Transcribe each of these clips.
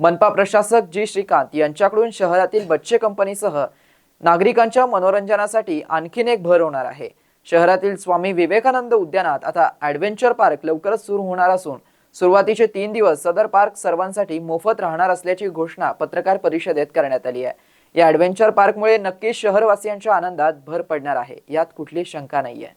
मनपा प्रशासक जी श्रीकांत यांच्याकडून शहरातील बच्चे कंपनीसह नागरिकांच्या मनोरंजनासाठी आणखीन एक भर होणार आहे. शहरातील स्वामी विवेकानंद उद्यानात आता ॲडव्हेंचर पार्क लवकरच सुरू होणार असून सुरुवातीचे तीन दिवस सदर पार्क सर्वांसाठी मोफत राहणार असल्याची घोषणा पत्रकार परिषदेत करण्यात आली आहे. या ॲडव्हेंचर पार्कमुळे नक्कीच शहरवासियांच्या आनंदात भर पडणार आहे. यात कुठली शंका नाही आहे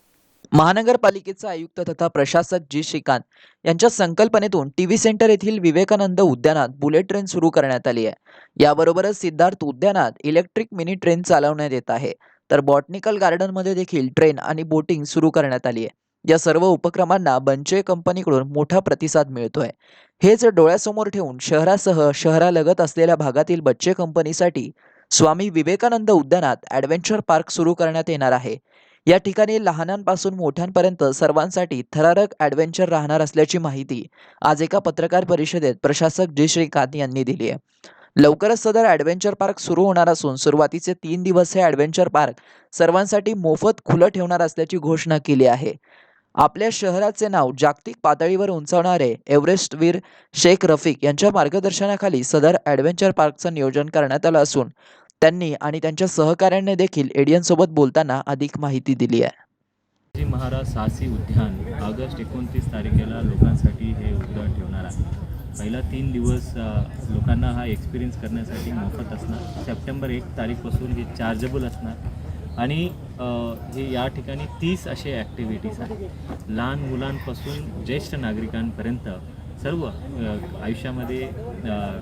महानगरपालिकेचे आयुक्त तथा प्रशासक जी. श्रीकांत यांच्या संकल्पनेतून टीव्ही सेंटर येथील विवेकानंद उद्यानात बुलेट ट्रेन सुरू करण्यात आली आहे. याबरोबरच सिद्धार्थ उद्यानात इलेक्ट्रिक मिनी ट्रेन चालवण्यात येत आहे. तर बॉटनिकल गार्डनमध्ये देखील ट्रेन आणि बोटिंग सुरू करण्यात आली आहे. या सर्व उपक्रमांना बंचे कंपनीकडून मोठा प्रतिसाद मिळतोय. हेच डोळ्यासमोर ठेवून शहरासह शहरालगत असलेल्या भागातील बच्चे कंपनीसाठी स्वामी विवेकानंद उद्यानात ॲडव्हेंचर पार्क सुरू करण्यात येणार आहे. या ठिकाणी लहानांपासून मोठ्यांपर्यंत सर्वांसाठी थरारक ॲडव्हेंचर राहणार असल्याची माहिती आज एका पत्रकार परिषदेत प्रशासक जी श्रीकांत यांनी दिली आहे. लवकरच सदर ॲडव्हेंचर पार्क सुरू होणार असून सुरुवातीचे तीन दिवस हे ॲडव्हेंचर पार्क सर्वांसाठी मोफत खुलं ठेवणार असल्याची घोषणा केली आहे. आपल्या शहराचे नाव जागतिक पातळीवर उंचावणारे एव्हरेस्टवीर शेख रफिक यांच्या मार्गदर्शनाखाली सदर ॲडव्हेंचर पार्कचं नियोजन करण्यात आलं असून त्यांनी आणि त्यांच्या सहकाऱ्यांनी देखील एडियनसोबत बोलताना अधिक माहिती दिली आहे. शिवाजी महाराज साहसी उद्यान ऑगस्ट एकोणतीस तारखेला लोकांसाठी हे उद्यान ठेवणार आहे पहिला तीन दिवस लोकांना हा एक्सपिरियन्स करण्यासाठी मोफत असणार. सप्टेंबर एक तारीखपासून हे चार्जेबल असणार. आणि हे या ठिकाणी तीस असे ॲक्टिव्हिटीज आहेत. लहान मुलांपासून ज्येष्ठ नागरिकांपर्यंत सर्व आयुष्यामध्ये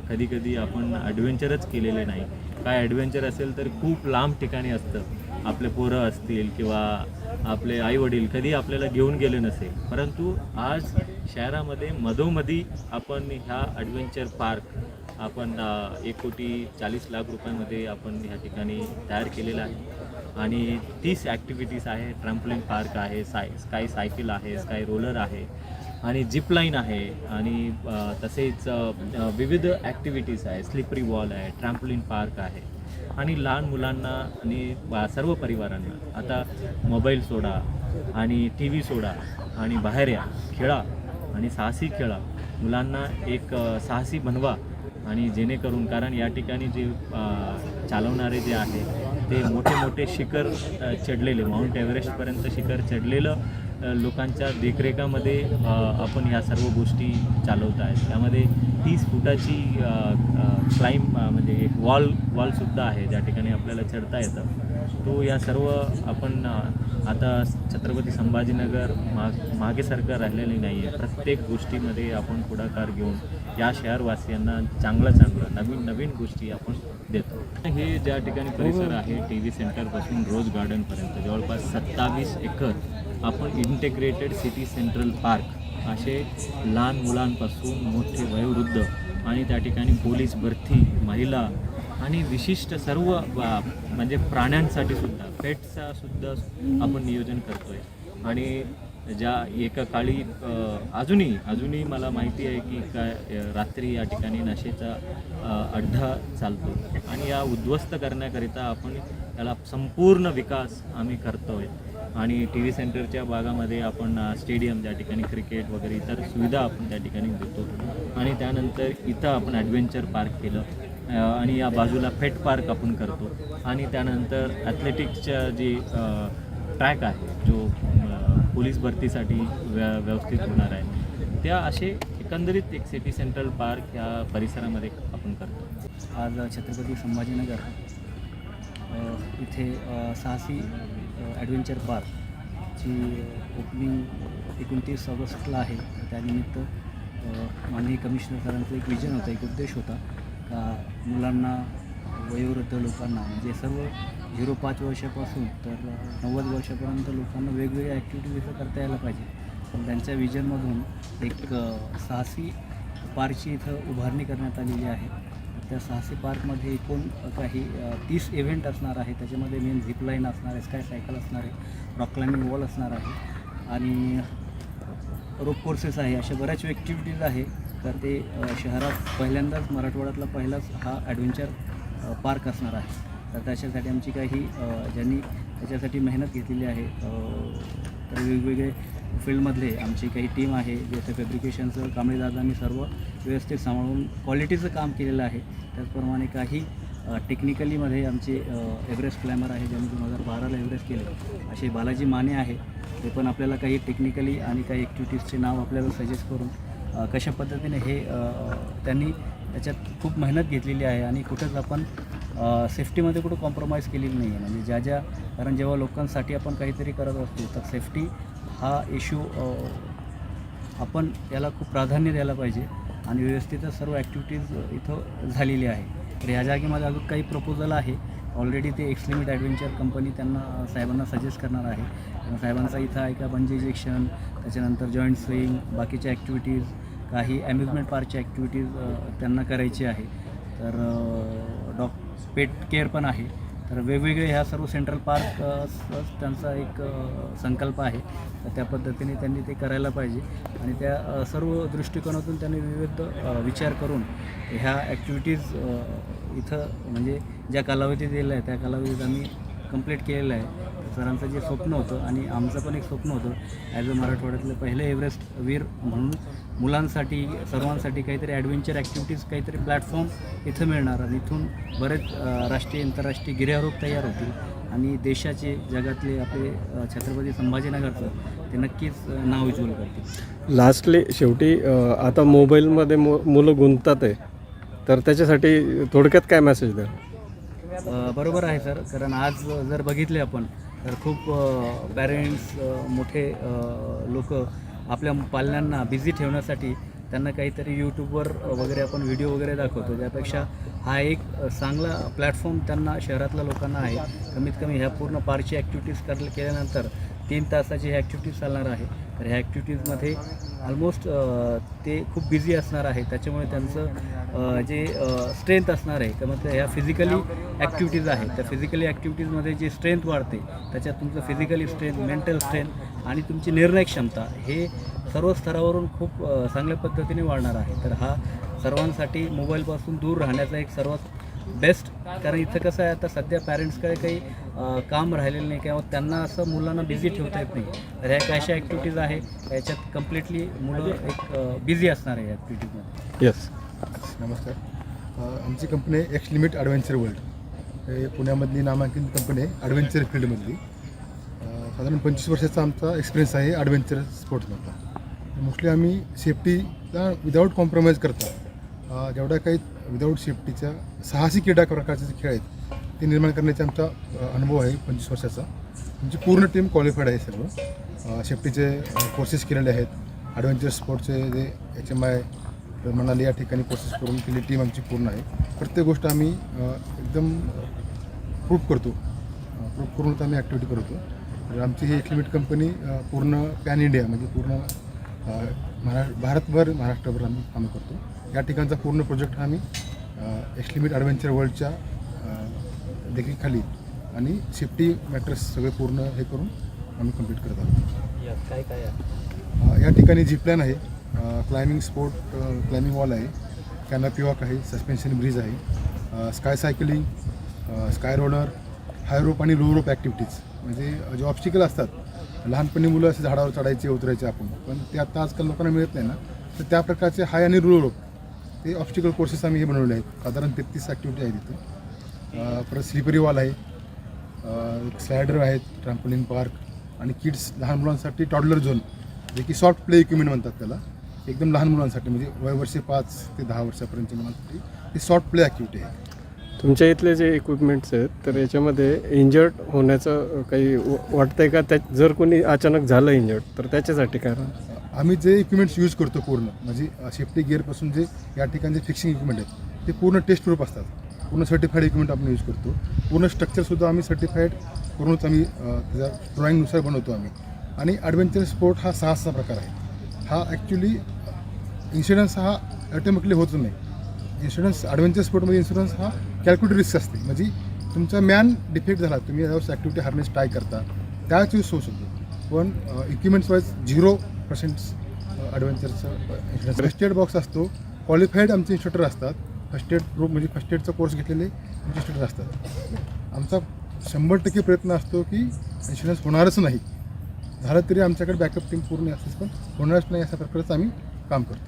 कधी कधी आपण ॲडव्हेंचरच केलेले नाही. काय ॲडव्हेंचर असेल तर खूप लांब ठिकाणी असतं. आपले पोरं असतील किंवा आपले आईवडील कधी आपल्याला घेऊन गेले नसेल. परंतु आज शहरामध्ये मधोमधी आपण ह्या ॲडव्हेंचर पार्क आपण एक कोटी चाळीस लाख रुपयामध्ये आपण ह्या ठिकाणी तयार केलेला आहे. आणि तीस ॲक्टिव्हिटीज आहे. ट्रम्पलिन पार्क आहे साय स्काय सायकल आहे स्काय रोलर आहे. आणि जिप लाईन आहे आणि तसेच विविध ॲक्टिव्हिटीज आहे. स्लिपरी वॉल आहे ट्रॅम्पलिन पार्क आहे. आणि लहान मुलांना आणि सर्व परिवारांना. आता मोबाईल सोडा आणि टी व्ही सोडा आणि बाहेर या. खेळा आणि साहसी खेळा. मुलांना एक साहसी बनवा आणि जेणेकरून कारण या ठिकाणी जे चालवणारे जे आहे ते मोठे मोठे शिखर चढलेले माउंट एव्हरेस्टपर्यंत शिखर चढलेलं लोकांच्या देखरेखामध्ये आपण ह्या सर्व गोष्टी चालवत आहेत. त्यामध्ये तीस फुटाची क्लाईम म्हणजे एक वॉल वॉलसुद्धा आहे ज्या ठिकाणी आपल्याला चढता येतं. तो या सर्व आपण आता छत्रपती संभाजीनगर माग मागेसारखं राहिलेली नाही आहे प्रत्येक गोष्टीमध्ये आपण पुढाकार घेऊन या शहरवासियांना चांगलं चांगलं नवीन नवीन गोष्टी आपण देतो. हे ज्या ठिकाणी परिसर आहे टी व्ही सेंटरपासून रोज गार्डनपर्यंत जवळपास सत्तावीस एकर. आपण इंटेग्रेटेड सिटी सेंट्रल पार्क असे लहान मुलांपासून मोठे वयोवृद्ध आणि त्या ठिकाणी पोलीस भरती महिला आणि विशिष्ट सर्व बा- म्हणजे प्राण्यांसाठी सुद्धा पेटचा सुद्धा आपण नियोजन करतोय. आणि ज्या एका काळी अजूनही अजूनही मला माहिती आहे की काय रात्री या ठिकाणी नशेचा अ, अड्डा चालतो. आणि या उद्ध्वस्त करण्याकरिता आपण त्याला संपूर्ण विकास आम्ही करतोय. आणि टी व्ही सेंटरच्या भागामध्ये आपण स्टेडियम ज्या ठिकाणी क्रिकेट वगैरे इतर सुविधा आपण त्या ठिकाणी देतो. आणि त्यानंतर इथं आपण ॲडव्हेंचर पार्क केलं. आणि या बाजूला फेट पार्क आपण करतो. आणि त्यानंतर ॲथलेटिक्सच्या जी ट्रॅक आहे जो पोलीस भरतीसाठी व्य व्यवस्थित होणार आहे. त्या असे एकंदरीत एक सिटी सेंट्रल पार्क ह्या परिसरामध्ये आपण करतो. आज छत्रपती संभाजीनगर इथे साहसी ॲडव्हेंचर पार्कची ओपनिंग एकोणतीस ऑगस्टला आहे. त्यानिमित्त माननीय कमिशनर सरांचं एक विजन होता एक उद्देश होता का मुलांना वयोवृद्ध लोकांना म्हणजे सर्व झिरो पाच वर्षापासून तर नव्वद वर्षापर्यंत लोकांना वेगवेगळ्या ॲक्टिव्हिटीज करता यायला पाहिजे. पण त्यांच्या विजनमधून एक साहसी पार्कची इथं उभारणी करण्यात आलेली आहे. त्या साहसी पार्कमध्ये एकूण काही तीस इव्हेंट असणार आहे. त्याच्यामध्ये मेन झिपलाईन असणार आहे स्काय सायकल असणार आहे रॉक क्लाइम्बिंग वॉल असणार आहे आणि रोप कोर्सेस आहे. अशा बऱ्याच ॲक्टिव्हिटीज आहे. तर ते शहरात पहिल्यांदाच मराठवाड्यातला पहिलाच हा ॲडव्हेंचर पार्क असणार आहे. तर त्याच्यासाठी आमची काही ज्यांनी त्याच्यासाठी मेहनत घेतलेली आहे तर वेगवेगळे फील्डमधले आमची काही टीम आहे जे फॅब्रिकेशनचं कांबळे दादांनी सर्व व्यवस्थित सांभाळून क्वालिटीचं काम केलेलं आहे. त्याचप्रमाणे काही टेक्निकलीमध्ये आमचे एव्हरेस्ट क्लायमर आहे ज्यांनी दोन हजार बाराला एव्हरेस्ट केलं. असे बालाजी माने आहे. ते पण आपल्याला काही टेक्निकली आणि काही ॲक्टिव्हिटीजचे नाव आपल्याला सजेस्ट करून कशा पद्धतीने हे त्यांनी त्याच्यात खूप मेहनत घेतलेली आहे आणि कुठंच आपण सेफ्टीमध्ये कुठं कॉम्प्रोमाइज केलेली नाही आहे म्हणजे ज्या ज्या कारण जेव्हा लोकांसाठी आपण काहीतरी करत असतो तर सेफ्टी हा इश्यू आपण याला खूप प्राधान्य द्यायला पाहिजे आणि व्यवस्थितच सर्व ॲक्टिव्हिटीज इथं झालेली आहे. तर ह्या जागेमध्ये अजून काही प्रपोजल आहे. ऑलरेडी ते एक्सलिमिट ॲडव्हेंचर कंपनी त्यांना साहेबांना सजेस्ट करणार आहे. साहेबांचा इथं आहे का बंजी इजेक्शन त्याच्यानंतर जॉईंट स्विंग बाकीच्या ॲक्टिव्हिटीज काही ॲम्युजमेंट पार्कच्या ॲक्टिव्हिटीज त्यांना करायची आहे. तर डॉक पेट केअर पण आहे. तर वेगवेगळे ह्या सर्व सेंट्रल पार्क त्यांचा एक संकल्प आहे. तर त्या पद्धतीने त्यांनी ते करायला पाहिजे. आणि त्या सर्व दृष्टिकोनातून त्यांनी विविध विचार करून ह्या ॲक्टिव्हिटीज इथं म्हणजे ज्या कालावधीत दिलेल्या आहे त्या कालावधीत आम्ही कंप्लीट केलेलं आहे सरांचं जे स्वप्न होतं आणि आमचं पण एक स्वप्न होतं. ॲज अ मराठवाड्यातलं पहिले एव्हरेस्ट वीर म्हणून मुलांसाठी सर्वांसाठी काहीतरी ॲडव्हेंचर ॲक्टिव्हिटीज काहीतरी प्लॅटफॉर्म इथं मिळणार आणि इथून बरेच राष्ट्रीय आंतरराष्ट्रीय गिर्यारोप तयार होतील. आणि देशाचे जगातले आपले छत्रपती संभाजीनगरचं ते नक्कीच नाव उज्ज्वल करतील. लास्टली शेवटी आता मोबाईलमध्ये मु मुलं गुंततात आहे. तर त्याच्यासाठी थोडक्यात काय मेसेज द्या बरोबर आहे सर. कारण आज जर बघितले आपण तर खूप पॅरेंट्स मोठे लोक आपल्या पाल्यांना बिझी ठेवण्यासाठी त्यांना काहीतरी यूट्यूबवर वगैरे आपण व्हिडिओ वगैरे दाखवतो. त्यापेक्षा हा एक चांगला प्लॅटफॉर्म त्यांना शहरातल्या लोकांना आहे. कमीत कमी ह्या पूर्ण पारची ॲक्टिव्हिटीज कर केल्यानंतर तीन तासाची ह्या ॲक्टिव्हिटीज चालणार आहे. तर ह्या ॲक्टिव्हिटीजमध्ये ऑलमोस्ट ते खूप बिझी असणार आहे. त्याच्यामुळे त्यांचं जे स्ट्रेंथ असणार आहे त्यामुळे ह्या फिजिकली ॲक्टिव्हिटीज आहेत. त्या फिजिकली ॲक्टिव्हिटीजमध्ये जे स्ट्रेंथ वाढते त्याच्यात तुमचं फिजिकली स्ट्रेंथ मेंटल स्ट्रेंथ आणि तुमची निर्णय क्षमता हे सर्व स्तरावरून खूप चांगल्या पद्धतीने वाढणार आहे. तर हा सर्वांसाठी मोबाईलपासून दूर राहण्याचा एक सर्वात बेस्ट कारण इथं कसं आहे आता सध्या पॅरेंट्सकडे काही काम राहिलेलं नाही किंवा त्यांना असं मुलांना बिझी ठेवता येत नाही. तर ह्या काही अशा ॲक्टिव्हिटीज आहे याच्यात कम्प्लिटली मुलं एक बिझी असणार आहे या ॲक्टिव्हिटीजमध्ये येस नमस्कार. आमची company X limit adventure world हे पुण्यामधली नामांकित कंपनी आहे ॲडव्हेंचर फील्डमधली अ, साधारण पंचवीस वर्षाचा आमचा एक्सपिरियन्स आहे ॲडव्हेंचर स्पोर्ट्समधला मोस्टली आम्ही सेफ्टीला विदाऊट कॉम्प्रोमाइज करता. अ, जेवढ्या काही विदाऊट सेफ्टीच्या साहसी क्रीडा प्रकारचे जे खेळ आहेत ते निर्माण करण्याचा आमचा अनुभव आहे पंचवीस वर्षाचा. आमची पूर्ण टीम क्वालिफाईड आहे सर्व. सेफ्टीचे कोर्सेस केलेले आहेत. ॲडव्हेंचर स्पोर्टचे जे एच एम आय मनाली या ठिकाणी कोर्सेस करून केली टीम आमची पूर्ण आहे. प्रत्येक गोष्ट आम्ही एकदम प्रूफ करतो. प्रूफ करून आम्ही ॲक्टिव्हिटी करतो. तर आमची ही एक लिमिट कंपनी पूर्ण पॅन इंडिया म्हणजे पूर्ण महारा भारतभर महाराष्ट्रभर आम्ही कामं करतो. या ठिकाणचा पूर्ण प्रोजेक्ट हा आम्ही एक्सलिमिट ॲडव्हेंचर वर्ल्डच्या देखील आणि सेफ्टी मॅटर्स सगळे पूर्ण हे करून आम्ही कंप्लीट करत आहोत. काय काय आहे? या ठिकाणी जीपलाईन आहे क्लाइम्बिंग स्पोर्ट क्लाइम्बिंग वॉल आहे कॅनपी वॉक आहे सस्पेन्शन ब्रिज आहे sky cycling sky roller high rope आणि लो रोप ॲक्टिव्हिटीज म्हणजे जे ऑब्स्टिकल असतात लहानपणी मुलं असे झाडावर चढायचे उतरायचे आपण. पण ते आता आजकाल लोकांना मिळत नाही ना. तर त्या प्रकारचे हाय आणि लो रोप ते ऑब्स्टिकल कोर्सेस आम्ही हे बनवले आहेत. साधारण तेहतीस ॲक्टिव्हिटी आहेत तिथं परत स्लिपरी वॉल आहे स्लायडर आहेत ट्रॅम्पोलिन पार्क आणि किड्स लहान मुलांसाठी टॉडलर झोन जे की सॉफ्ट प्ले इक्विपमेंट म्हणतात त्याला. एकदम लहान मुलांसाठी म्हणजे वय वर्षे पाच ते दहा वर्षापर्यंतच्या मुलांसाठी ही सॉफ्ट प्ले ॲक्टिव्हिटी आहे. तुमच्या इथले जे इक्विपमेंट्स आहेत तर याच्यामध्ये इंजर्ड होण्याचं काही वाटतंय का? त्या जर कोणी अचानक झालं इंजर्ड तर त्याच्यासाठी काय? आम्ही जे इक्विपमेंट्स यूज करतो पूर्ण म्हणजे सेफ्टी गिअरपासून जे या ठिकाणी जे फिक्सिंग इक्विपमेंट आहेत ते पूर्ण टेस्ट प्रूफ असतात. पूर्ण सर्टिफाईड इक्विपमेंट आपण यूज करतो. पूर्ण स्ट्रक्चरसुद्धा आम्ही सर्टिफाईड करूनच आम्ही त्याच्या ड्रॉईंगनुसार बनवतो आम्ही. आणि ॲडव्हेंचर स्पोर्ट हा साहसचा प्रकार आहे. हा ॲक्च्युली इन्शुरन्स हा ॲटोमॅटिकली होतच नाही. इन्शुरन्स ॲडव्हेंचर स्पोर्टमध्ये इन्शुरन्स हा कॅल्क्युलेट रिस्क असते. म्हणजे तुमचा मॅन डिफेक्ट झाला तुम्ही यावेळेस ॲक्टिव्हिटी हार्नेस ट्राय करता त्याच यूज होऊ शकतो. पण इक्विपमेंट्स वाईज झिरो पर्सेंट ॲडव्हेंचरचं इन्शुरन्स रेस्टेड बॉक्स असतो. क्वालिफाईड आमचे इन्स्ट्रक्टर असतात. फर्स्ट एड प्रूफ म्हणजे फर्स्ट एडचा कोर्स घेतलेले आमचे असतात. आमचा शंभर टक्के प्रयत्न असतो की इन्शुरन्स होणारच नाही. झालं तरी आमच्याकडे बॅकअप टीम पूर्ण असतेच पण होणारच नाही अशा प्रकारचं आम्ही काम करतो.